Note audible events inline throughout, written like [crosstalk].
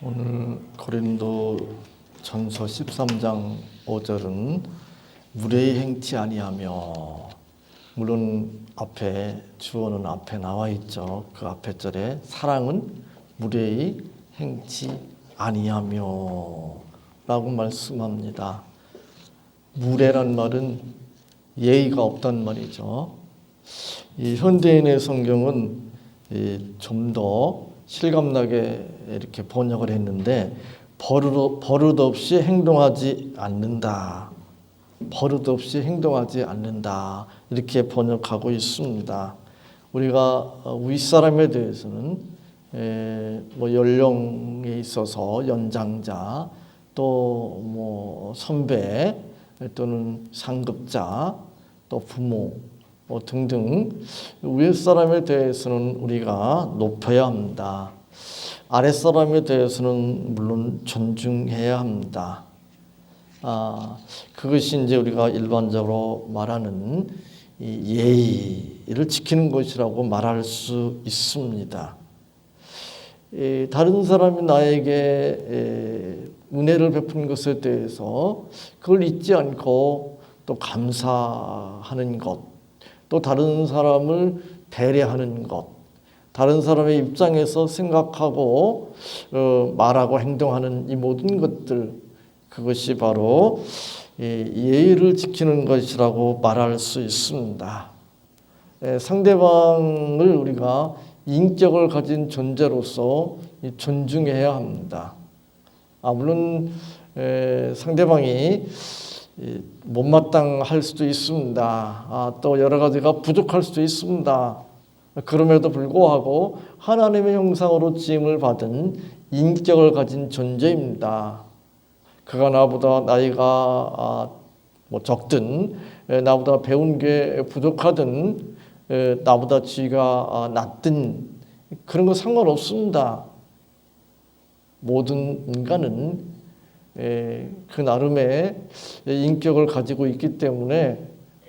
오늘 고린도 전서 13장 5절은 무례히 행치 아니하며 물론 앞에 주어는 앞에 나와 있죠. 그 앞에 절에 사랑은 무례히 행치 아니하며 라고 말씀합니다. 무례란 말은 예의가 없단 말이죠. 이 현대인의 성경은 좀 더 실감나게 이렇게 번역을 했는데 버릇, 버릇 없이 행동하지 않는다. 버릇 없이 행동하지 않는다. 이렇게 번역하고 있습니다. 우리가 윗사람에 대해서는 에, 뭐 연령에 있어서 연장자 또 뭐 선배 또는 상급자 또 부모 뭐 등등 위에 사람에 대해서는 우리가 높여야 합니다. 아랫 사람에 대해서는 물론 존중해야 합니다. 아, 그것이 이제 우리가 일반적으로 말하는 이 예의를 지키는 것이라고 말할 수 있습니다. 이 다른 사람이 나에게 에, 은혜를 베푼 것에 대해서 그걸 잊지 않고 또 감사하는 것, 또 다른 사람을 배려하는 것, 다른 사람의 입장에서 생각하고 어, 말하고 행동하는 이 모든 것들 그것이 바로 이 예의를 지키는 것이라고 말할 수 있습니다. 에, 상대방을 우리가 인격을 가진 존재로서 이 존중해야 합니다. 아, 물론 에, 상대방이 이, 못마땅할 수도 있습니다. 아, 또 여러 가지가 부족할 수도 있습니다. 그럼에도 불구하고 하나님의 형상으로 지음을 받은 인격을 가진 존재입니다. 그가 나보다 나이가 아, 뭐 적든 에, 나보다 배운 게 부족하든 에, 나보다 지위가 아, 낮든 그런 거 상관없습니다. 모든 인간은 에, 그 나름의 인격을 가지고 있기 때문에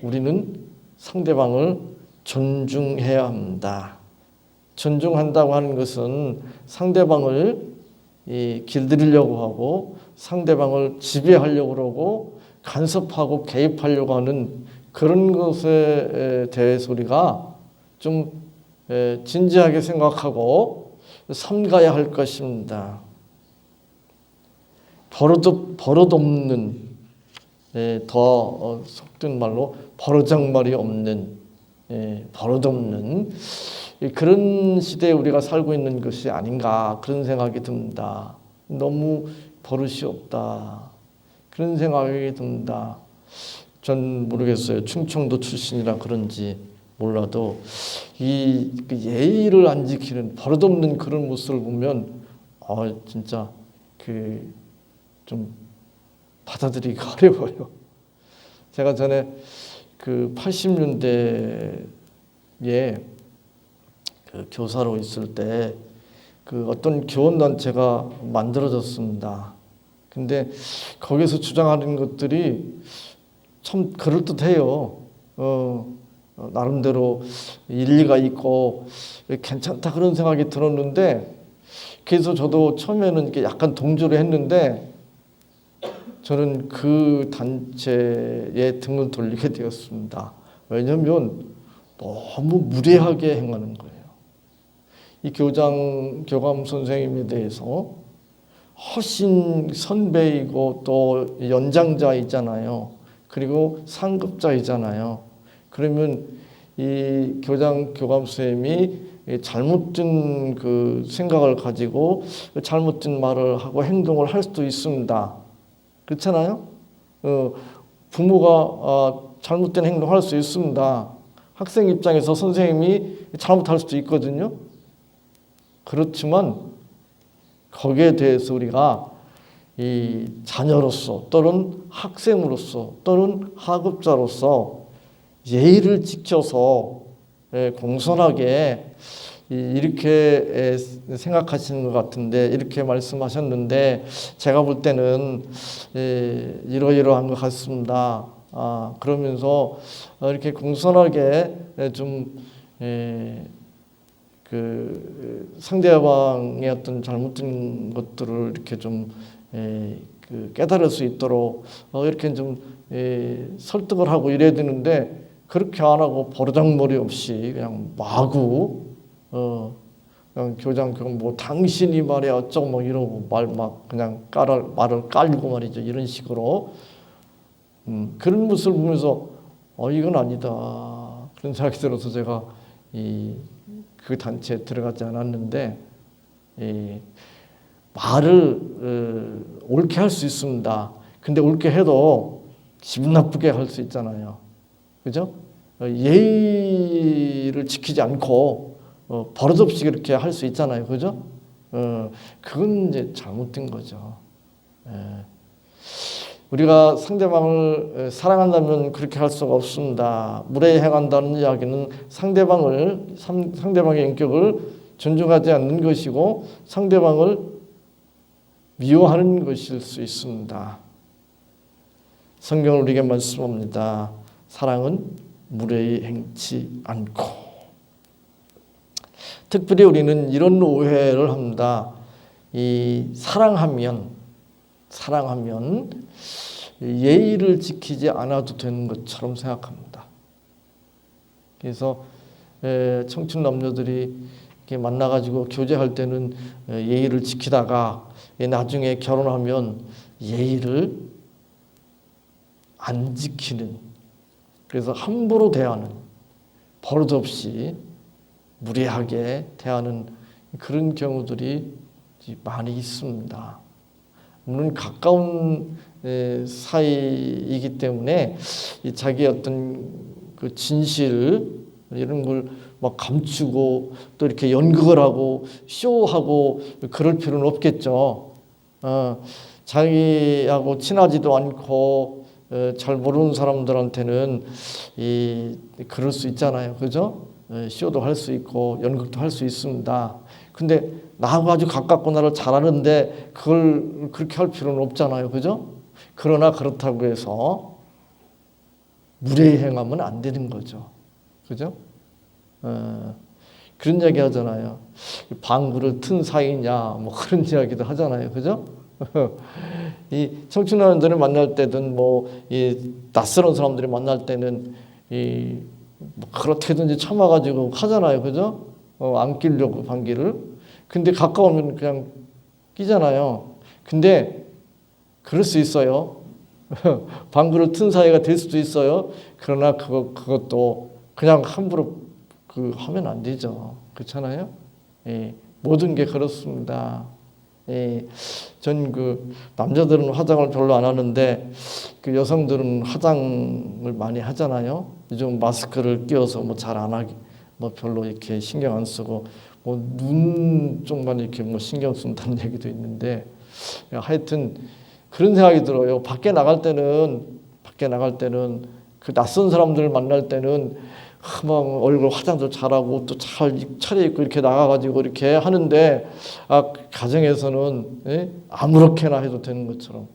우리는 상대방을 존중해야 합니다. 존중한다고 하는 것은 상대방을 이, 길들이려고 하고 상대방을 지배하려고 그러고 간섭하고 개입하려고 하는 그런 것에 대해서 우리가 좀 에, 진지하게 생각하고 삼가야 할 것입니다. 버릇, 버릇없는 예, 더 어, 속된 말로 버르장말이 없는 예, 버릇없는 예, 그런 시대에 우리가 살고 있는 것이 아닌가 그런 생각이 듭니다. 너무 버릇이 없다 그런 생각이 듭니다. 전 모르겠어요. 충청도 출신이라 그런지 몰라도 이 예의를 안 지키는 버릇없는 그런 모습을 보면 아 진짜 그 좀 받아들이기가 [laughs] 어려워요. 제가 전에 그 80년대에 그 교사로 있을 때 그 어떤 교원단체가 만들어졌습니다. 근데 거기서 주장하는 것들이 참 그럴듯해요. 어, 어, 나름대로 일리가 있고 괜찮다 그런 생각이 들었는데 그래서 저도 처음에는 약간 동조를 했는데 저는 그 단체에 등을 돌리게 되었습니다. 왜냐하면 너무 무례하게 행하는 거예요. 이 교장 교감 선생님에 대해서 훨씬 선배이고 또 연장자이잖아요. 그리고 상급자이잖아요. 그러면 이 교장 교감 선생님이 잘못된 그 생각을 가지고 잘못된 말을 하고 행동을 할 수도 있습니다. 그렇잖아요. 어, 부모가 어, 잘못된 행동을 할 수 있습니다. 학생 입장에서 선생님이 잘못할 수도 있거든요. 그렇지만 거기에 대해서 우리가 이 자녀로서 또는 학생으로서 또는 학업자로서 예의를 지켜서 예, 공손하게 이렇게 생각하시는 것 같은데 이렇게 말씀하셨는데 제가 볼 때는 예, 이러이러한 것 같습니다. 아, 그러면서 이렇게 공손하게 좀 예, 그 상대방의 어떤 잘못된 것들을 이렇게 좀 에, 그 깨달을 수 있도록 어, 이렇게 좀 에, 설득을 하고 이래야 되는데 그렇게 안 하고 버르장머리 없이 그냥 마구 어 그냥 교장 그뭐 당신이 말이야 어쩌고 뭐 이러고 말 막 그냥 깔아 말을 깔고 말이죠 이런 식으로 음, 그런 모습을 보면서 어 이건 아니다 그런 생각이 들어서 제가 이 그 단체에 들어가지 않았는데 이 말을 어, 옳게 할 수 있습니다. 근데 옳게 해도 기분 나쁘게 할 수 있잖아요. 그죠? 어, 예의를 지키지 않고 어, 버릇없이 그렇게 할 수 있잖아요. 그죠? 어, 그건 이제 잘못된 거죠. 예. 우리가 상대방을 에, 사랑한다면 그렇게 할 수가 없습니다. 무례히 행한다는 이야기는 상대방을 상, 상대방의 인격을 존중하지 않는 것이고 상대방을 미워하는 것일 수 있습니다. 성경은 우리에게 말씀합니다. 사랑은 무례히 행치 않고 특별히 우리는 이런 오해를 합니다. 이 사랑하면 사랑하면 예의를 지키지 않아도 되는 것처럼 생각합니다. 그래서 에, 청춘 남녀들이 만나가지고 교제할 때는 에, 예의를 지키다가 에, 나중에 결혼하면 예의를 안 지키는 그래서 함부로 대하는 버릇없이 무례하게 대하는 그런 경우들이 많이 있습니다. 물론 가까운 에, 사이이기 때문에 이 자기 어떤 그 진실 이런 걸 막 감추고 또 이렇게 연극을 하고 쇼하고 그럴 필요는 없겠죠. 어, 자기하고 친하지도 않고 어, 잘 모르는 사람들한테는 이 그럴 수 있잖아요, 그죠? 어, 쇼도 할 수 있고 연극도 할 수 있습니다. 근데 나하고 아주 가깝고 나를 잘 아는데 그걸 그렇게 할 필요는 없잖아요. 그죠? 그러나 그렇다고 해서 무례히 행하면 안 되는 거죠. 그죠? 어, 그런 이야기 하잖아요. 방구를 튼 사이냐, 뭐 그런 이야기도 하잖아요. 그죠? [laughs] 이 청춘년들을 만날 때든 뭐 이 낯설은 사람들이 만날 때는 이뭐 그렇게든지 참아가지고 하잖아요. 그죠? 어, 안 끼려고 방귀를. 근데 가까우면 그냥 끼잖아요. 근데 그럴 수 있어요. [laughs] 방구를 튼 사이가 될 수도 있어요. 그러나 그거 그것도 그냥 함부로 그 하면 안 되죠. 그렇잖아요. 예, 모든 게 그렇습니다. 예, 전그 남자들은 화장을 별로 안 하는데 그 여성들은 화장을 많이 하잖아요. 요즘 마스크를 끼워서 뭐 잘 안 하기, 뭐 별로 이렇게 신경 안 쓰고 뭐 눈 쪽만 이렇게 뭐 신경 쓴다는 [laughs] 얘기도 있는데 하여튼 그런 생각이 들어요. 밖에 나갈 때는 밖에 나갈 때는 그 낯선 사람들을 만날 때는 막 얼굴 화장도 잘하고 옷도 잘 차려 입고 이렇게 나가가지고 이렇게 하는데 아 가정에서는 예? 아무렇게나 해도 되는 것처럼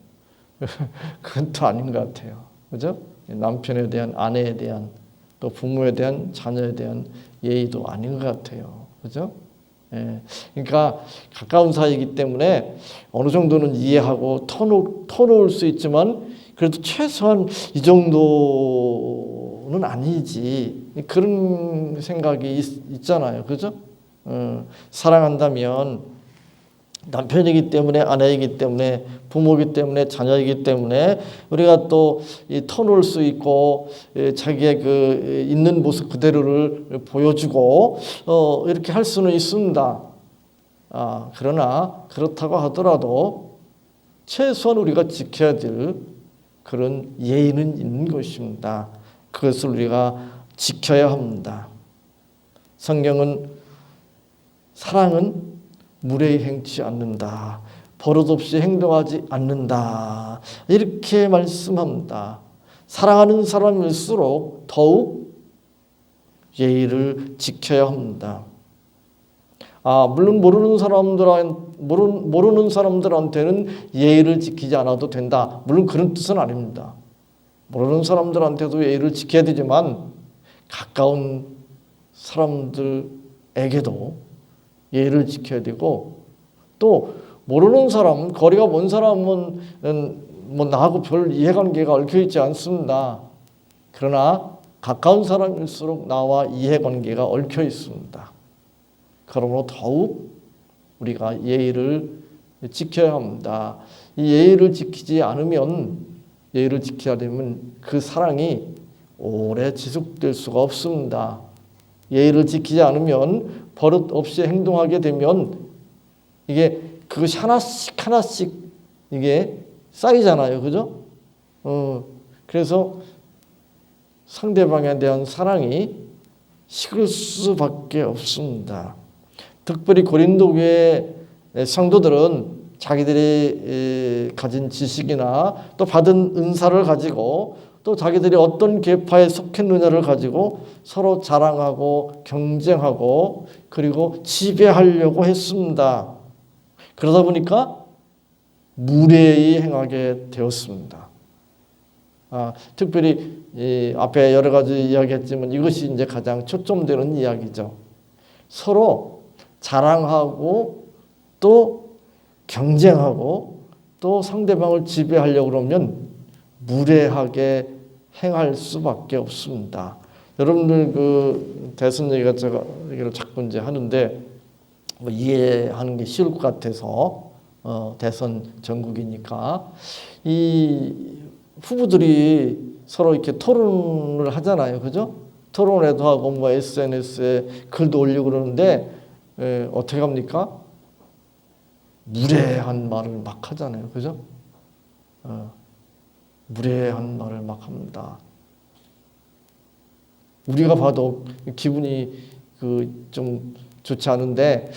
[laughs] 그건 또 아닌 것 같아요. 그죠? 남편에 대한 아내에 대한 또 부모에 대한 자녀에 대한 예의도 아닌 것 같아요. 그죠? 예. 그러니까 가까운 사이이기 때문에 어느 정도는 이해하고 터놓, 터놓을 수 있지만 그래도 최소한 이 정도는 아니지. 그런 생각이 있, 잖아요 그죠? 어, 사랑한다면 남편이기 때문에 아내이기 때문에 부모이기 때문에 자녀이기 때문에 우리가 또 터놓을 수 있고 자기의 그 있는 모습 그대로를 보여주고 어 이렇게 할 수는 있습니다. 아 그러나 그렇다고 하더라도 최소한 우리가 지켜야 될 그런 예의는 있는 것입니다. 그것을 우리가 지켜야 합니다. 성경은 사랑은 무례히 행치 않는다. 버릇없이 행동하지 않는다. 이렇게 말씀합니다. 사랑하는 사람일수록 더욱 예의를 지켜야 합니다. 아, 물론 모르는 사람들한 모르는, 모르는 사람들한테는 예의를 지키지 않아도 된다. 물론 그런 뜻은 아닙니다. 모르는 사람들한테도 예의를 지켜야 되지만 가까운 사람들에게도 예의를 지켜야 되고 또 모르는 사람, 거리가 먼 사람은 음, 뭐 나하고 별 이해관계가 얽혀 있지 않습니다. 그러나 가까운 사람일수록 나와 이해관계가 얽혀 있습니다. 그러므로 더욱 우리가 예의를 지켜야 합니다. 이 예의를 지키지 않으면 예의를 되면 그 사랑이 오래 지속될 수가 없습니다. 예의를 지키지 않으면 버릇 없이 행동하게 되면 이게 그것이 하나씩 하나씩 이게 쌓이잖아요. 그죠? 어, 그래서 상대방에 대한 사랑이 식을 수밖에 없습니다. 특별히 고린도 교회 성도들은 자기들이 가진 지식이나 또 받은 은사를 가지고 또 자기들이 어떤 계파에 속했느냐를 가지고 서로 자랑하고 경쟁하고 그리고 지배하려고 했습니다. 그러다 보니까 무례히 행하게 되었습니다. 아, 특별히 이 앞에 여러 가지 이야기했지만 이것이 이제 가장 초점되는 이야기죠. 서로 자랑하고 또 경쟁하고 또 상대방을 지배하려고 그러면 무례하게 행할 수밖에 없습니다. 여러분들 그 대선 얘기가 제가 얘기를 자꾸 이제 하는데 뭐 이해하는 게 쉬울 것 같아서 어, 대선 전국이니까 이 후보들이 서로 이렇게 토론을 하잖아요, 그죠? 토론회도 하고 뭐 SNS에 글도 올리고 그러는데 에, 어떻게 합니까? 무례한 말을 막 하잖아요, 그죠? 어, 무례한 말을 막 합니다. 우리가 봐도 기분이 그 좀 좋지 않은데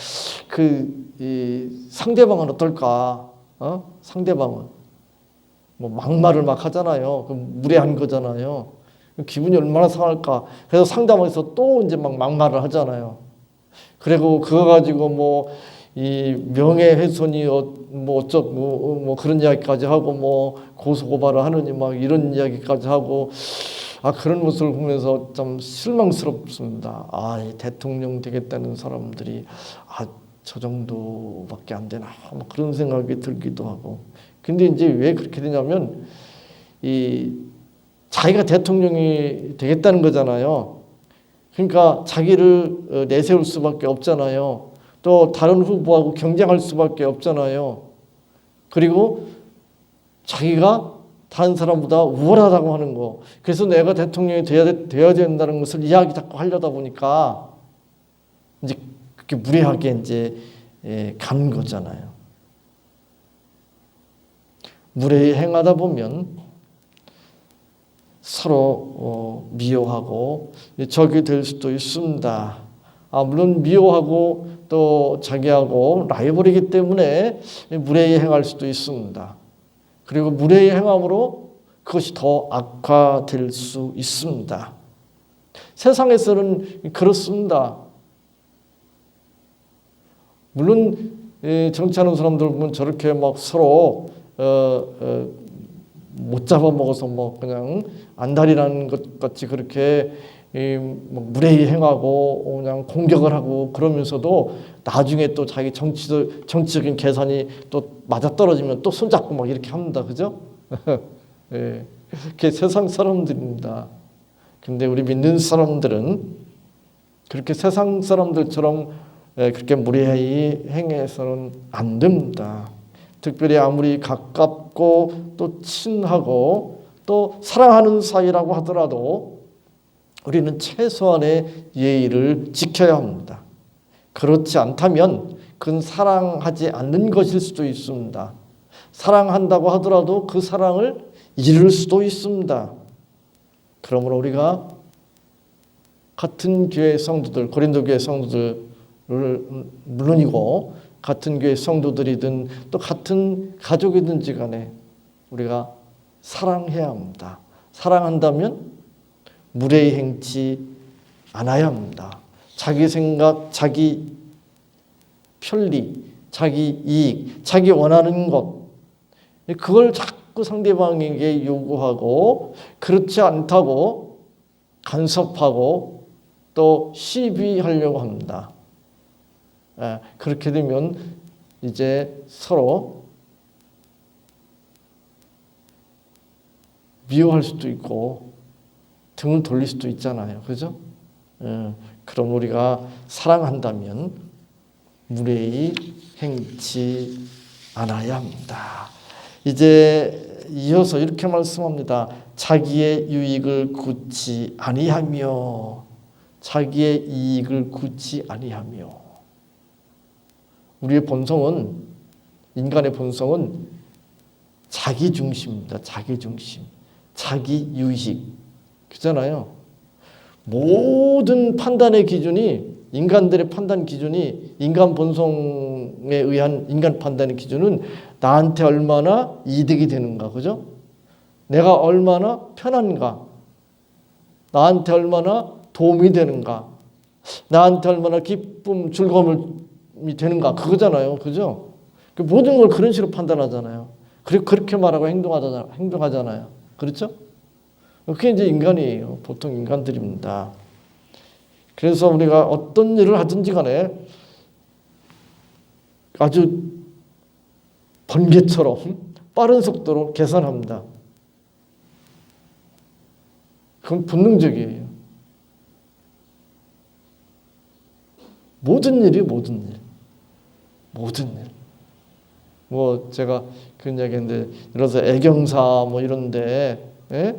그이 상대방은 어떨까? 어? 상대방은 뭐 막말을 막 하잖아요. 그 무례한 거잖아요. 기분이 얼마나 상할까? 그래서 상담에서 또 이제 막 막말을 하잖아요. 그리고 그거 가지고 뭐 이 명예훼손이 어, 뭐 어쩌고 뭐 그런 이야기까지 하고 뭐 고소 고발을 하느니 막 이런 이야기까지 하고 아 그런 모습을 보면서 좀 실망스럽습니다. 아 대통령 되겠다는 사람들이 아 저 정도밖에 안 되나 뭐 그런 생각이 들기도 하고 근데 이제 왜 그렇게 되냐면 이 자기가 대통령이 되겠다는 거잖아요. 그러니까 자기를 어, 내세울 수밖에 없잖아요. 또 다른 후보하고 경쟁할 수밖에 없잖아요. 그리고 자기가 다른 사람보다 우월하다고 하는 거. 그래서 내가 대통령이 돼야, 돼야 된다는 것을 이야기 자꾸 하려다 보니까 이제 그렇게 무례하게 이제 예, 간 거잖아요. 무례히 행하다 보면 서로 어, 미워하고 적이 될 수도 있습니다. 아, 물론 미워하고 또 자기하고 라이벌이기 때문에 무례히 행할 수도 있습니다. 그리고 무례히 행함으로 그것이 더 악화될 수 있습니다. 세상에서는 그렇습니다. 물론 정치하는 사람들 보면 저렇게 막 서로 어, 어, 못 잡아먹어서 뭐 그냥 안달이라는 것 같이 그렇게 뭐 무례히 행하고 그냥 공격을 하고 그러면서도 나중에 또 자기 정치 정치적인 계산이 또 맞아 떨어지면 또 손잡고 막 이렇게 합니다, 그죠? [laughs] 예, 그게 세상 사람들입니다. 근데 우리 믿는 사람들은 그렇게 세상 사람들처럼 예, 그렇게 무례히 행해서는 안 됩니다. 특별히 아무리 가깝고 또 친하고 또 사랑하는 사이라고 하더라도 우리는 최소한의 예의를 지켜야 합니다. 그렇지 않다면 그건 사랑하지 않는 것일 수도 있습니다. 사랑한다고 하더라도 그 사랑을 잃을 수도 있습니다. 그러므로 우리가 같은 교회 성도들, 고린도 교회 성도들을 물론이고 같은 교회 성도들이든 또 같은 가족이든지 간에 우리가 사랑해야 합니다. 사랑한다면 무례히 행치 않아야 합니다. 자기 생각, 자기 편리, 자기 이익, 자기 원하는 것 그걸 자꾸 상대방에게 요구하고 그렇지 않다고 간섭하고 또 시비하려고 합니다. 예, 그렇게 되면 이제 서로 미워할 수도 있고 등을 돌릴 수도 있잖아요. 그죠? 예, 그럼 우리가 사랑한다면 무례히 행치 않아야 합니다. 이제 이어서 이렇게 말씀합니다. 자기의 유익을 굳지 아니하며 자기의 이익을 굳지 아니하며 우리의 본성은 인간의 본성은 자기 중심입니다. 자기 중심. 자기 유식. 그잖아요. 모든 판단의 기준이 인간들의 판단 기준이 인간 본성에 의한 인간 판단의 기준은 나한테 얼마나 이득이 되는가, 그죠? 내가 얼마나 편한가, 나한테 얼마나 도움이 되는가, 나한테 얼마나 기쁨, 즐거움이 되는가, 그거잖아요, 그죠? 그 모든 걸 그런 식으로 판단하잖아요. 그리고 그렇게 말하고 행동하잖아요, 행동하잖아요, 그렇죠? 그게 이제 인간이에요, 보통 인간들입니다. 그래서 우리가 어떤 일을 하든지 간에 아주 번개처럼 빠른 속도로 계산합니다. 그건 본능적이에요. 모든 일이 모든 일. 모든 일. 뭐 제가 그런 이야기 했는데 예를 들어서 애경사 뭐 이런데 예?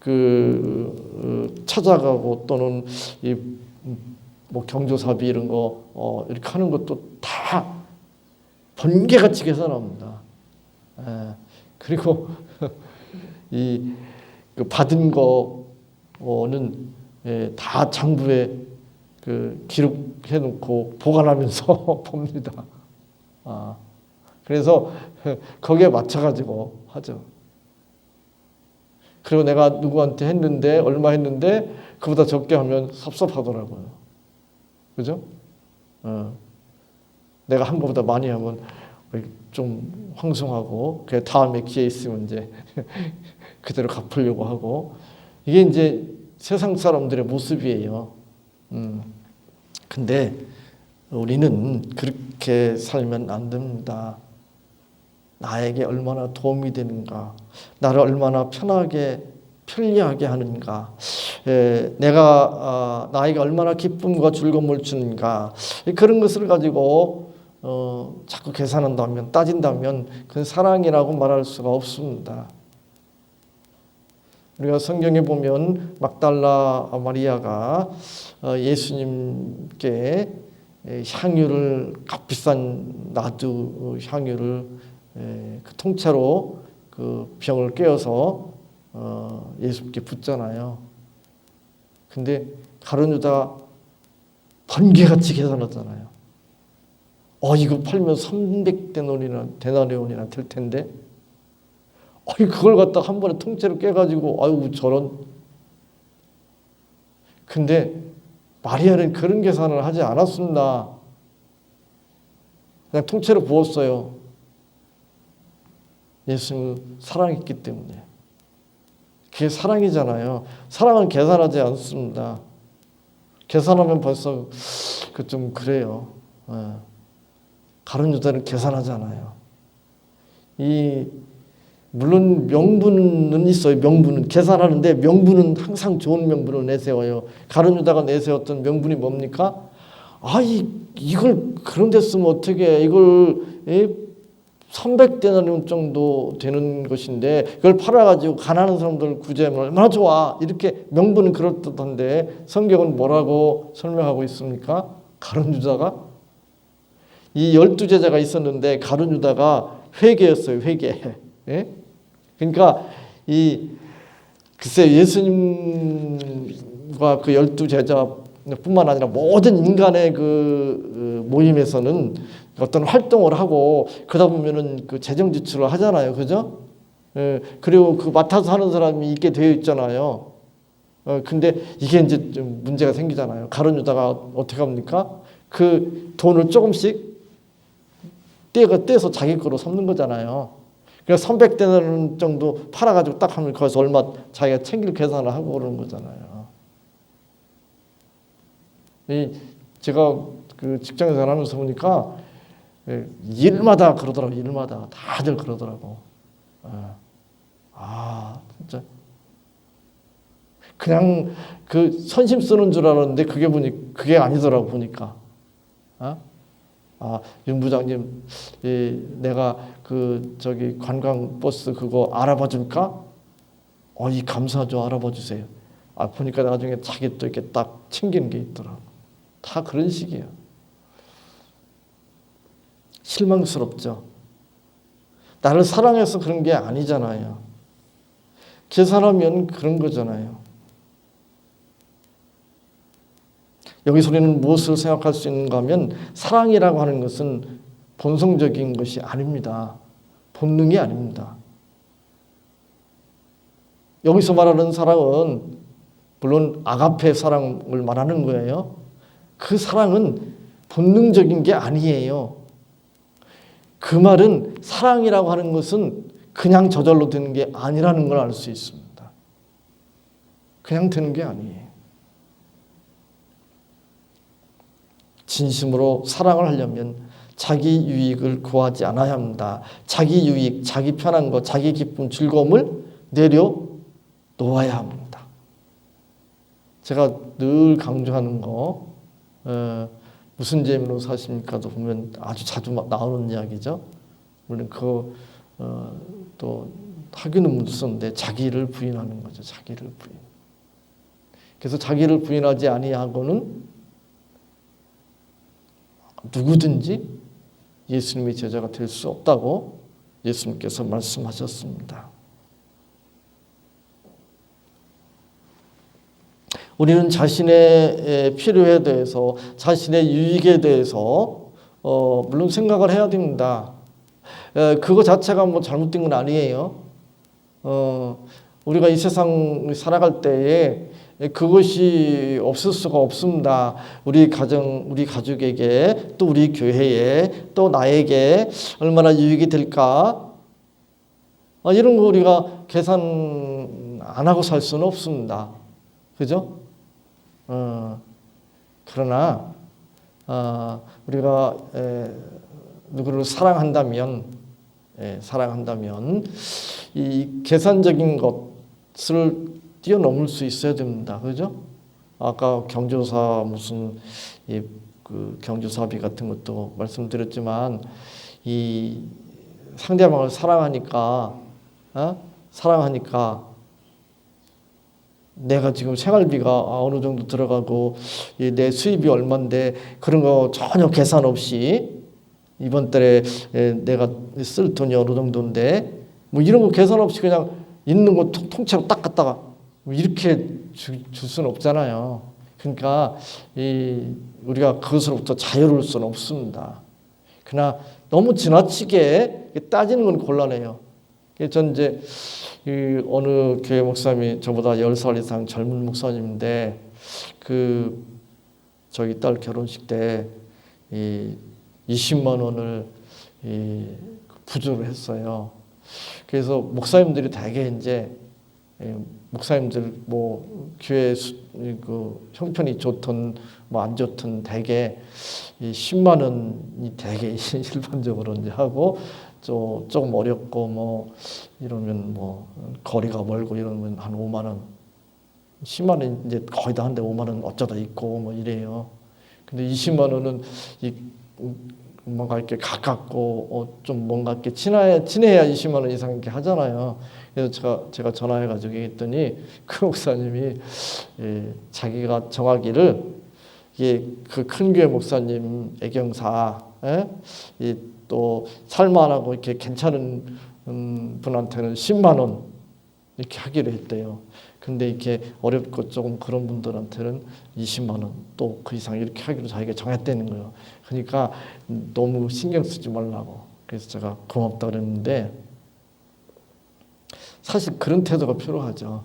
그 어, 찾아가고 또는 이 뭐 경조사비 이런 거 어, 이렇게 하는 것도 다 번개같이 계산합니다. 예. 그리고 [laughs] 이 그 받은 거는 예, 다 장부에 그 기록해 놓고 보관하면서 [laughs] 봅니다. 아, 그래서 [laughs] 거기에 맞춰 가지고 하죠. 그리고 내가 누구한테 했는데 얼마 했는데 그보다 적게 하면 섭섭하더라고요. 그죠? 어. 내가 한 것보다 많이 하면 좀 황송하고 그 다음에 기회 있으면 이제 [laughs] 그대로 갚으려고 하고 이게 이제 세상 사람들의 모습이에요. 음. 근데 우리는 그렇게 살면 안 됩니다. 나에게 얼마나 도움이 되는가, 나를 얼마나 편하게 편리하게 하는가, 에, 내가 어, 나에게 얼마나 기쁨과 즐거움을 주는가 그런 것을 가지고 어, 자꾸 계산한다면 따진다면 그 사랑이라고 말할 수가 없습니다. 우리가 성경에 보면 막달라 마리아가 어, 예수님께 향유를 값비싼 나두 향유를 그 통째로 그 병을 깨어서 어, 예수께 붓잖아요. 근데 가룟 유다 번개같이 계산하잖아요. 어 이거 팔면 300데나리나 데나리온이나 될 텐데. 어 그걸 갖다 한 번에 통째로 깨가지고 아유 저런. 근데 마리아는 그런 계산을 하지 않았습니다. 그냥 통째로 부었어요. 예수님을 사랑했기 때문에. 그게 사랑이잖아요. 사랑은 계산하지 않습니다. 계산하면 벌써 그 좀 그래요. 예. 가론 유다는 계산하잖아요. 이 물론 명분은 있어요. 명분은 계산하는데 명분은 항상 좋은 명분을 내세워요. 가론 유다가 내세웠던 명분이 뭡니까? 아, 이 이걸 그런 데 쓰면 어떻게 이걸 300데나리온 정도 되는 것인데 그걸 팔아가지고 가난한 사람들 구제하면 얼마나 좋아 이렇게 명분은 그럴듯한데 성경은 뭐라고 설명하고 있습니까? 가룟 유다가 이 열두 제자가 있었는데 가룟 유다가 회개였어요 회개 예? 그러니까 이 글쎄 예수님과 그 열두 제자 뿐만 아니라 모든 인간의 그 모임에서는 어떤 활동을 하고 그러다 보면은 그 재정 지출을 하잖아요. 그죠? 예, 그리고 그 맡아서 하는 사람이 있게 되어 있잖아요. 어, 근데 이게 이제 좀 문제가 생기잖아요. 가론 유다가 어떻게 합니까? 그 돈을 조금씩 떼가 떼서 자기 거로 삼는 거잖아요. 그래서 300대는 정도 팔아가지고 딱 하면 거기서 얼마 자기가 챙길 계산을 하고 그러는 거잖아요. 이 제가 그 직장에서 일하면서 보니까 예, 일마다 그러더라고 일마다 다들 그러더라고. 예. 아 진짜 그냥 그 선심 쓰는 줄 알았는데 그게 보니 그게 아니더라고 보니까. 어? 아, 윤 부장님, 이, 내가 그 저기 관광 버스 그거 알아봐 줄까? 어, 이 감사하죠. 알아봐 주세요. 아, 보니까 나중에 자기 또 이렇게 딱 챙기는 게 있더라고. 다 그런 식이에요. 실망스럽죠. 나를 사랑해서 그런 게 아니잖아요. 계산하면 그런 거잖아요. 여기서 우리는 무엇을 생각할 수 있는가 하면 사랑이라고 하는 것은 본성적인 것이 아닙니다. 본능이 아닙니다. 여기서 말하는 사랑은 물론 아가페 사랑을 말하는 거예요. 그 사랑은 본능적인 게 아니에요. 그 말은 사랑이라고 하는 것은 그냥 저절로 되는 게 아니라는 걸 알 수 있습니다. 그냥 되는 게 아니에요. 진심으로 사랑을 하려면 자기 유익을 구하지 않아야 합니다. 자기 유익, 자기 편한 것, 자기 기쁨, 즐거움을 내려 놓아야 합니다. 제가 늘 강조하는 거, 어, 무슨 재미로 사십니까도 보면 아주 자주 나오는 이야기죠. 물론 그, 어, 또 하기는 무슨데 자기를 부인하는 거죠. 자기를 부인. 그래서 자기를 부인하지 아니하고는 누구든지 예수님의 제자가 될 수 없다고 예수님께서 말씀하셨습니다. 우리는 자신의 필요에 대해서 자신의 유익에 대해서 어, 물론 생각을 해야 됩니다. 에, 그거 자체가 뭐 잘못된 건 아니에요. 어, 우리가 이 세상 살아갈 때에 그것이 없을 수가 없습니다. 우리 가정, 우리 가족에게 또 우리 교회에 또 나에게 얼마나 유익이 될까? 아, 이런 거 우리가 계산 안 하고 살 수는 없습니다. 그죠? 어, 그러나 어, 우리가 에, 누구를 사랑한다면 에, 사랑한다면 이 계산적인 것을 뛰어넘을 수 있어야 됩니다. 그죠? 아까 경조사 무슨 이 그 경조사비 같은 것도 말씀드렸지만 이 상대방을 사랑하니까 어? 사랑하니까 내가 지금 생활비가 어느 정도 들어가고 내 수입이 얼마인데 그런 거 전혀 계산 없이 이번 달에 내가 쓸 돈이 어느 정도인데 뭐 이런 거 계산 없이 그냥 있는 거 통째로 딱 갖다가 뭐 이렇게 줄 수는 없잖아요. 그러니까 이 우리가 그것으로부터 자유로울 수는 없습니다. 그러나 너무 지나치게 따지는 건 곤란해요. 전 이제 어느 교회 목사님이 저보다 10살 이상 젊은 목사님인데 그 저희 딸 결혼식 때 이 20만 원을 이 부조를 했어요. 그래서 목사님들이 대개 이제 목사님들 뭐 교회 그 형편이 좋든 뭐 안 좋든 대개 이 10만 원이 대개 [laughs] 일반적으로 이제 하고 또 조금 어렵고 뭐 이러면 뭐 거리가 멀고 이러면 한 5만 원 10만 원 이제 거의 다 한데 5만 원 어쩌다 있고 뭐 이래요. 근데 20만 원은 이 뭔가 이렇게 가깝고 어 좀 뭔가 이렇게 친해 친해야 20만 원 이상 이렇게 하잖아요. 그래서 제가 제가 전화해 가지고 했더니 [laughs] 그 목사님이 예, 자기가 정하기를 이게 그큰 교회 목사님 애경사 예? 또 살만하고 이렇게 괜찮은 음, 분한테는 10만 원 이렇게 하기로 했대요. 근데 이렇게 어렵고 조금 그런 분들한테는 20만 원 또 그 이상 이렇게 하기로 자기가 정했다는 거예요. 그러니까 너무 신경 쓰지 말라고. 그래서 제가 고맙다 그랬는데 사실 그런 태도가 필요하죠.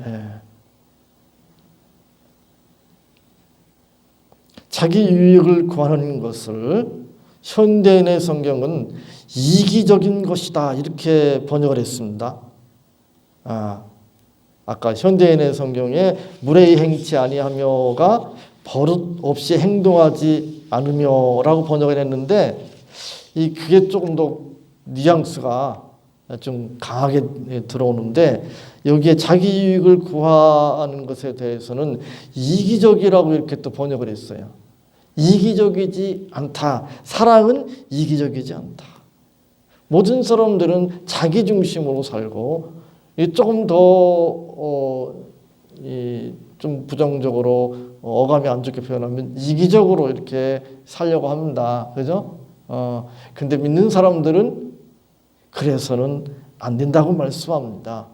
예. 자기 유익을 구하는 것을 현대인의 성경은 이기적인 것이다 이렇게 번역을 했습니다. 아, 아까 현대인의 성경에 무례히 행치 아니하며가 버릇 없이 행동하지 않으며라고 번역을 했는데 이 그게 조금 더 뉘앙스가 좀 강하게 들어오는데 여기에 자기 유익을 구하는 것에 대해서는 이기적이라고 이렇게 또 번역을 했어요. 이기적이지 않다. 사랑은 이기적이지 않다. 모든 사람들은 자기 중심으로 살고 이 조금 더 어, 부정적으로 어, 어감이 안 좋게 표현하면 이기적으로 이렇게 살려고 합니다. 그죠? 어, 근데 믿는 사람들은 그래서는 안 된다고 말씀합니다.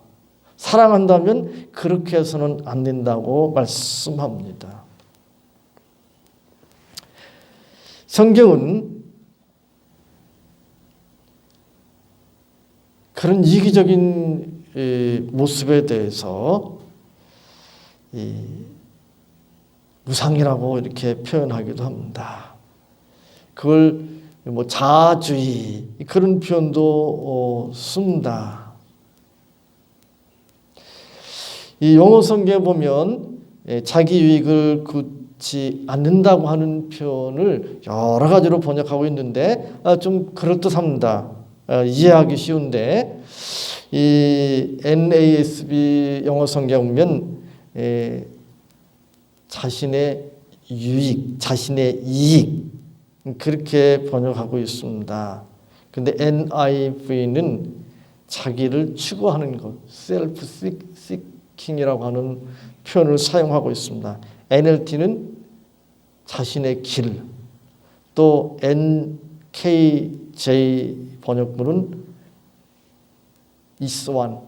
사랑한다면 그렇게 해서는 안 된다고 말씀합니다. 성경은 그런 이기적인 이 모습에 대해서 이 무상이라고 이렇게 표현하기도 합니다. 그걸 뭐 자아주의 그런 표현도 어, 씁니다. 이 영어 성경에 보면 예, 자기 유익을 굳 지 않는다고 하는 표현을 여러 가지로 번역하고 있는데 아, 좀 그럴듯합니다. 아, 이해하기 쉬운데 이 NASB 영어 성경 보면 에, 자신의 유익, 자신의 이익 그렇게 번역하고 있습니다. 근데 NIV는 자기를 추구하는 것, self seeking이라고 하는 표현을 사용하고 있습니다. NLT는 자신의 길, 또 NKJ 번역문은 이스완,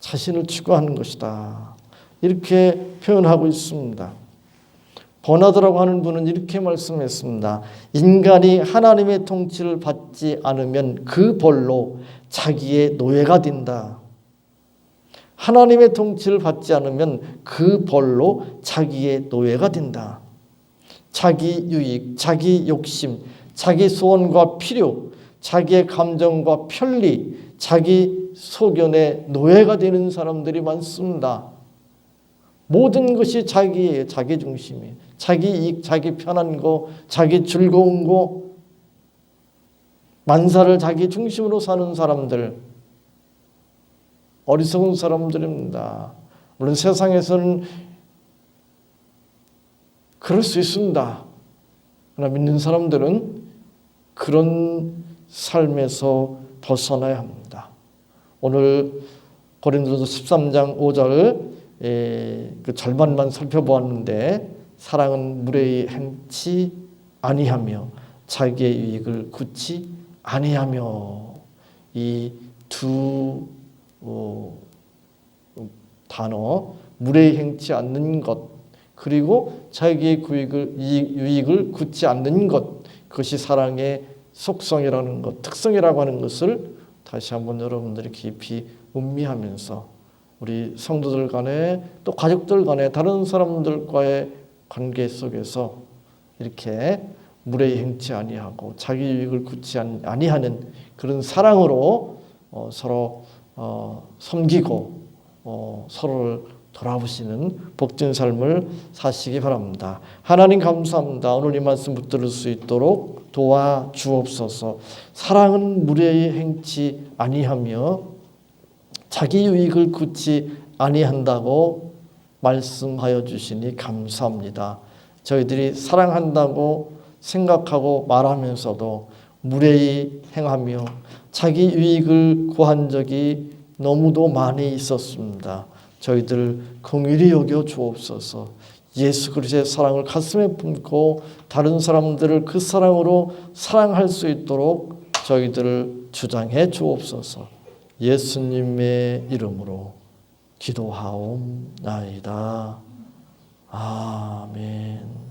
자신을 추구하는 것이다. 이렇게 표현하고 있습니다. 버나드라고 하는 분은 이렇게 말씀했습니다. 인간이 하나님의 통치를 받지 않으면 그 벌로 자기의 노예가 된다. 하나님의 통치를 받지 않으면 그 벌로 자기의 노예가 된다. 자기 유익, 자기 욕심, 자기 소원과 필요, 자기의 감정과 편리, 자기 소견의 노예가 되는 사람들이 많습니다. 모든 것이 자기의 자기 중심이에요. 자기 이익, 자기 편한 거, 자기 즐거운 거, 만사를 자기 중심으로 사는 사람들, 어리석은 사람들입니다. 물론 세상에서는 그럴 수 있습니다. 그러나 믿는 사람들은 그런 삶에서 벗어나야 합니다. 오늘 고린도서 13장 5절 그 절반만 살펴보았는데 사랑은 무례히 행치 아니하며 자기의 유익을 굳지 아니하며 이두 어, 단어 무례히 행치 않는 것 그리고 자기의 구익을, 유익을 굳지 않는 것 그것이 사랑의 속성이라는 것 특성이라고 하는 것을 다시 한번 여러분들이 깊이 음미하면서 우리 성도들 간에 또 가족들 간에 다른 사람들과의 관계 속에서 이렇게 무례히 행치 아니하고 자기 유익을 굳지 아니하는 그런 사랑으로 어, 서로 어, 섬기고 어, 서로를 돌아보시는 복된 삶을 사시기 바랍니다. 하나님 감사합니다. 오늘 이 말씀 붙들을 수 있도록 도와 주옵소서. 사랑은 무례히 행치 아니하며 자기 유익을 굳지 아니한다고 말씀하여 주시니 감사합니다. 저희들이 사랑한다고 생각하고 말하면서도 무례히 행하며 자기 유익을 구한 적이 너무도 많이 있었습니다. 저희들 긍휼히 여겨 주옵소서. 예수 그리스도의 사랑을 가슴에 품고 다른 사람들을 그 사랑으로 사랑할 수 있도록 저희들을 주장해 주옵소서. 예수님의 이름으로 기도하옵나이다. 아멘.